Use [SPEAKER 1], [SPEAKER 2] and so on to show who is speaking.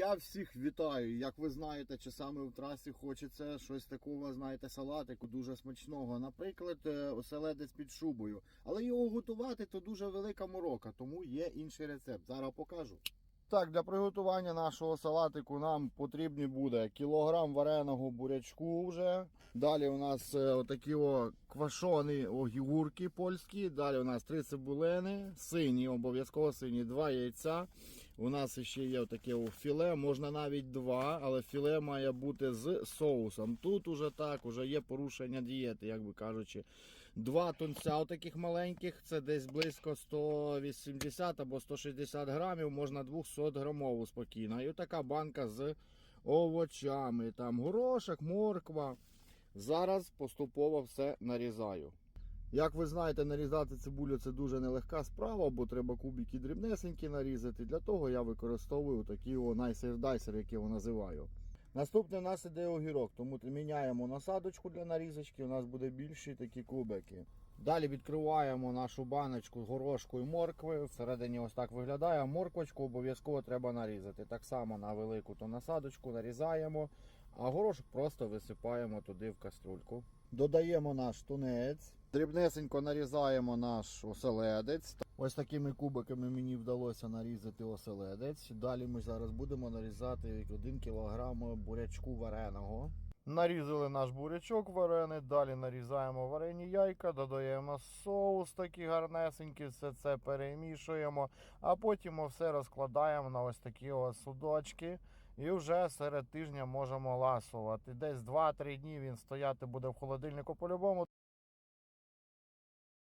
[SPEAKER 1] Я всіх вітаю. Як ви знаєте, часами в трасі хочеться щось такого, знаєте, салатику дуже смачного. Наприклад, е, оселедець під шубою. Але його готувати то дуже велика морока, тому є інший рецепт. Зараз покажу. Так, для приготування нашого салатику нам потрібні буде кілограм вареного бурячку вже. Далі у нас е, отакі о квашоні огірки польські. Далі у нас три цибулини, сині, обов'язково сині, два яйця. У нас ще є таке філе, можна навіть два, але філе має бути з соусом. Тут уже так, уже є порушення дієти, як би кажучи. Два тунця таких маленьких, це десь близько 180 або 160 грамів, можна 200 грамову спокійно. І така банка з овочами. Там горошок, морква. Зараз поступово все нарізаю. Як ви знаєте, нарізати цибулю це дуже нелегка справа, бо треба кубики дрібнесенькі нарізати. Для того я використовую такі о найсер-дайсер, я його називаю. Наступне у нас іде огірок, тому міняємо насадочку для нарізочки, у нас буде більші такі кубики. Далі відкриваємо нашу баночку з горошкою моркви. Всередині ось так виглядає. Морквочку обов'язково треба нарізати. Так само на велику ту насадочку нарізаємо, а горошок просто висипаємо туди в каструльку. Додаємо наш тунець. Дрібнесенько нарізаємо наш оселедець. Ось такими кубиками мені вдалося нарізати оселедець. Далі ми зараз будемо нарізати 1 кг бурячку вареного. Нарізали наш бурячок варений, далі нарізаємо варені яйка, додаємо соус такий гарнесенький, все це перемішуємо, а потім все розкладаємо на ось такі ось судочки. І вже серед тижня можемо ласувати. Десь 2-3 дні він стояти буде в холодильнику по-любому.